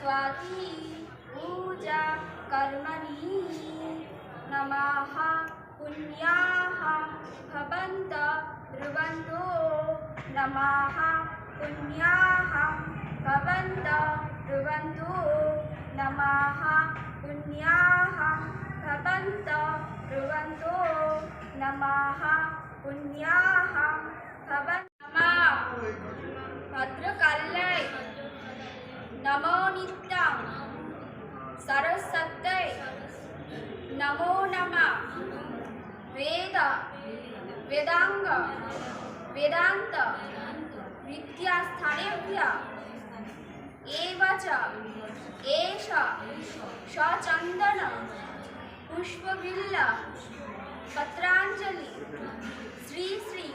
सरस्वती पूजा कर्मणि नमः पुण्याः भवन्त ब्रुवन्तो नमः पुण्याः भवन्त ब्रुवन्तो नमः पुण्याः भवन्त नमः पुण्याः नमः। भद्रकाल्यै नमो नित्यं। सरस्वत्यै नमो नमः। वेद वेदांग वेदांत विद्यास्थानेभ्य एव च, एष, सचन्दन पुष्पबिल्ल श्री श्री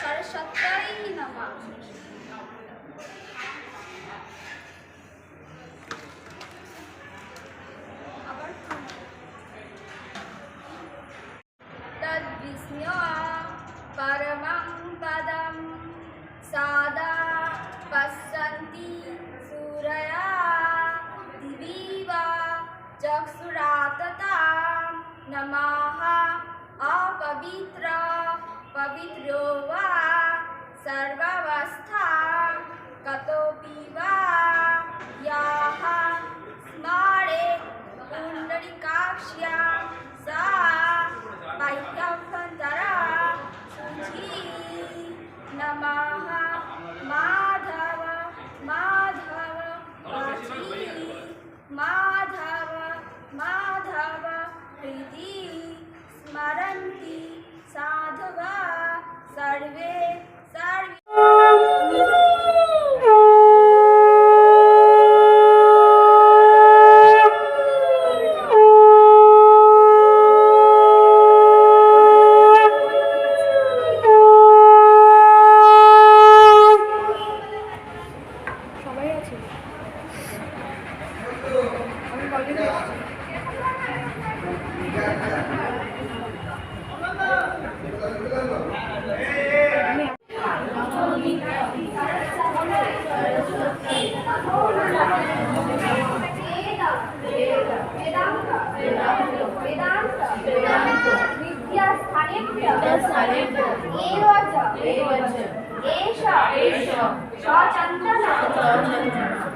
सरस्वत्यै नमः। arbitrio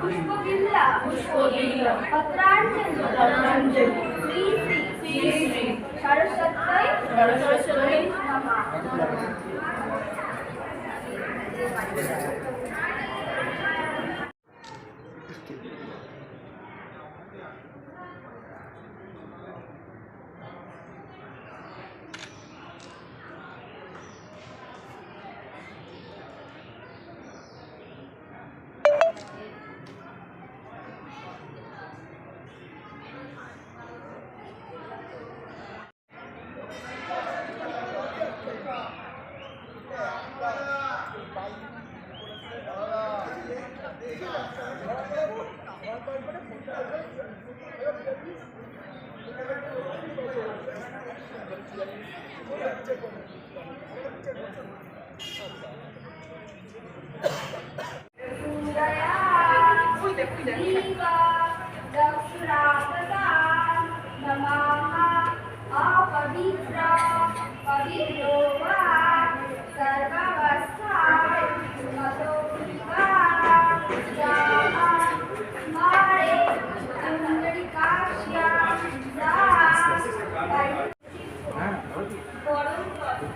पुष्पबिल्ला पुष्पबिल्ला पत्रांजलि पत्रांजलि श्री श्री श्री श्री सरस्वती सरस्वती नमः Cuida, cuida, cuida.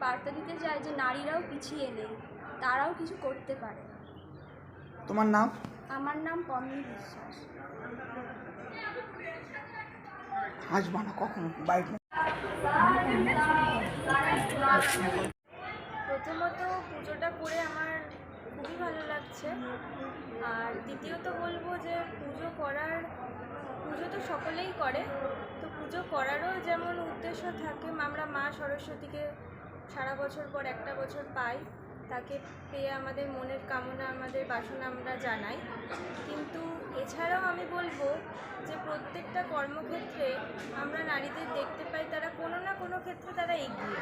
বার্তা দিতে চাই যে নারীরাও পিছিয়ে নেই তারাও কিছু করতে পারে তোমার নাম? আমার নাম পম্মি বিশ্বাস। আসবা না কখনো বাইক প্রথমত পুজোটা করে আমার খুবই ভালো লাগছে। আর দ্বিতীয়ত বলব যে পুজো করার, পুজো তো সকলেই করে, তো পুজো করারও যেমন উদ্দেশ্য থাকে, আমরা মা সরস্বতীকে সারা বছর পর একটা বছর পাই। তাকে পেয়ে আমাদের মনের কামনা, আমাদের বাসনা আমরা জানাই। কিন্তু এছাড়াও আমি বলব যে প্রত্যেকটা কর্মক্ষেত্রে আমরা নারীদের দেখতে পাই, তারা কোনো না কোনো ক্ষেত্রে তারা এগিয়ে।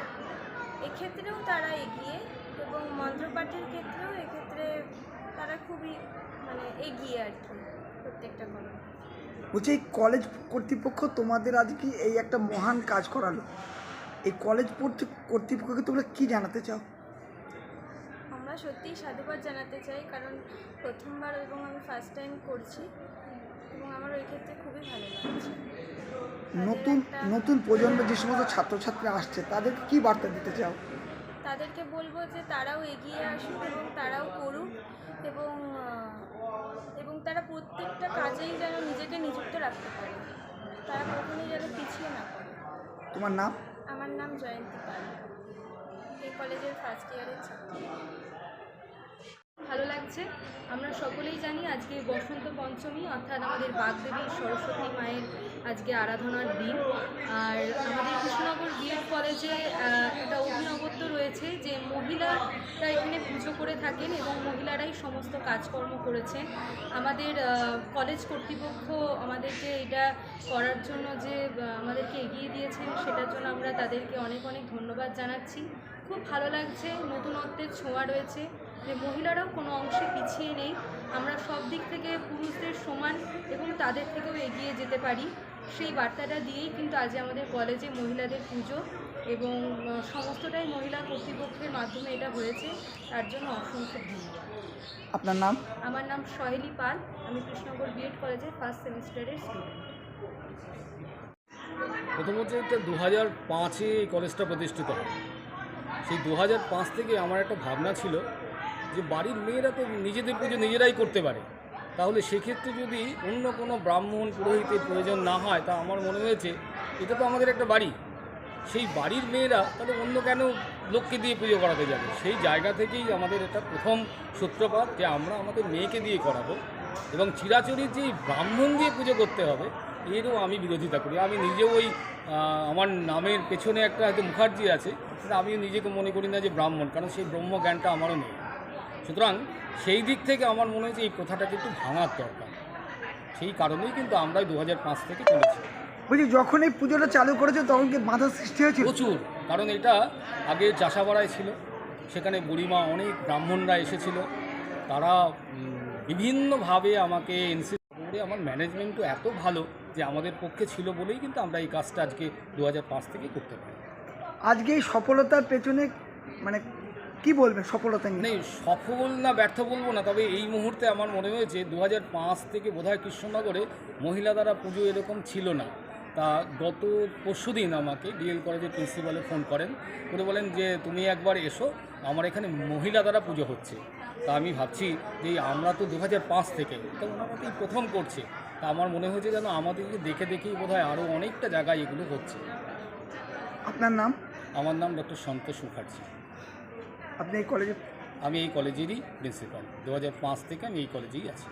এক্ষেত্রেও তারা এগিয়ে এবং মন্ত্রপাঠের ক্ষেত্রেও এক্ষেত্রে তারা খুবই মানে এগিয়ে আর কি প্রত্যেকটা কর্ম বলছি, এই কলেজ কর্তৃপক্ষ তোমাদের আজকে এই একটা মহান কাজ করালো। এই কলেজ কর্তৃপক্ষকে তোমরা কি জানাতে চাও? সত্যিই সাধুবাদ জানাতে চাই কারণ প্রথমবার এবং আমি ফার্স্ট টাইম করছি এবং আমার ওই ক্ষেত্রে খুবই ভালো লাগছে। নতুন নতুন প্রজন্ম যে সমস্ত ছাত্রছাত্রী আসছে তাদেরকে কি বার্তা দিতে চাও? তাদেরকে বলব যে তারাও এগিয়ে আসুক এবং তারাও করুক এবং এবং তারা প্রত্যেকটা কাজেই যেন নিজেকে নিযুক্ত রাখতে পারে। তারা কখনোই যেন পিছিয়ে না পড়ে। তোমার নাম? আমার নাম জয়ন্তী পাল। এই কলেজের ফার্স্ট ইয়ারের ছাত্রী। ভালো লাগছে। আমরা সকলেই জানি আজকে বসন্ত পঞ্চমী, অর্থাৎ আমাদের বাগদেবী সরস্বতী মায়ের আজকে আরাধনার দিন। আর আমাদের কৃষ্ণনগর বিএড কলেজে একটা অভিনবত্ব রয়েছে যে মহিলারা এখানে পুজো করে থাকেন এবং মহিলারাই সমস্ত কাজকর্ম করেছেন। আমাদের কলেজ কর্তৃপক্ষ আমাদেরকে এটা করার জন্য যে আমাদেরকে এগিয়ে দিয়েছেন, সেটার জন্য আমরা তাদেরকে অনেক অনেক ধন্যবাদ জানাচ্ছি। খুব ভালো লাগছে, নতুনত্বের ছোঁয়া রয়েছে। যে মহিলারাও কোনো অংশে পিছিয়ে নেই। আমরা সব দিক থেকে পুরুষদের সমান এবং তাদের থেকেও এগিয়ে যেতে পারি। সেই বার্তাটা দিয়েই কিন্তু আজ আমাদের কলেজে মহিলাদের পুজো এবং সমস্তটাই মহিলা কর্তৃপক্ষের মাধ্যমে এটা হয়েছে। তার জন্য অসংখ্য ধন্যবাদ। আপনার নাম? আমার নাম সহেলি পাল। আমি কৃষ্ণনগর বিএড কলেজের ফার্স্ট সেমিস্টারের স্টুডেন্ট প্রথমত দু হাজার পাঁচে এই কলেজটা প্রতিষ্ঠিত হয়। সেই দু হাজার পাঁচ থেকে আমার একটা ভাবনা ছিল যে বাড়ির মেয়েরা তো নিজেদের পুজো নিজেরাই করতে পারে। তাহলে সেক্ষেত্রে যদি অন্য কোনো ব্রাহ্মণ পুরোহিতের প্রয়োজন না হয়, তা আমার মনে হয়েছে এটা তো আমাদের একটা বাড়ি। সেই বাড়ির মেয়েরা তাহলে অন্য কেন লোককে দিয়ে পুজো করাতে যাবে? সেই জায়গা থেকেই আমাদের এটা প্রথম সূত্রপাত যে আমরা আমাদের মেয়েকে দিয়ে করাবো এবং চিরাচরিত যে ব্রাহ্মণ দিয়ে পুজো করতে হবে, এরও আমি বিরোধিতা করি। আমি নিজেও ওই আমার নামের পেছনে একটা হয়তো মুখার্জি আছে কিন্তু আমি নিজেকে মনে করি না যে ব্রাহ্মণ, কারণ সেই ব্রহ্ম জ্ঞানটা আমারও নেই। সুতরাং সেই দিক থেকে আমার মনে হয়েছে এই প্রথাটা কিন্তু ভাঙার দরকার। সেই কারণেই কিন্তু আমরা দু হাজার পাঁচ থেকে চলেছি। বলছি যখন এই পুজোটা চালু করেছে তখন কি বাধা সৃষ্টি হয়েছে প্রচুর কারণ এটা আগে চাষাবাড়ায় ছিল। সেখানে বুড়িমা অনেক ব্রাহ্মণরা এসেছিল। তারা বিভিন্নভাবে আমাকে ইনসিস্ট করে আমার ম্যানেজমেন্টও এত ভালো যে আমাদের পক্ষে ছিল বলেই কিন্তু আমরা এই কাজটা আজকে দু হাজার পাঁচ থেকে করতে পারি। আজকে এই সফলতার পেছনে মানে কি বলবেন সফলতা নিয়ে? সফল না ব্যর্থ বলব না তবে এই মুহূর্তে আমার মনে হয়েছে দু হাজার পাঁচ থেকে বোধহয় কৃষ্ণনগরে মহিলা দ্বারা পুজো এরকম ছিল না। তা গত পরশু দিন আমাকে ডিএল কলেজের প্রিন্সিপালে ফোন করেন করে বলেন যে তুমি একবার এসো আমার এখানে মহিলা দ্বারা পুজো হচ্ছে। তা আমি ভাবছি যে আমরা তো দু হাজার পাঁচ থেকে তো ওনারা প্রথম করছে। তা আমার মনে হয়েছে যেন আমাদেরকে দেখে দেখেই বোধ হয় আরও অনেকটা জায়গায় এগুলো হচ্ছে। আপনার নাম? আমার নাম ডক্টর সন্তোষ মুখার্জি। আপনি এই কলেজে আমি এই কলেজেরই প্রিন্সিপাল। দু হাজার পাঁচ থেকে আমি এই কলেজেই আছি।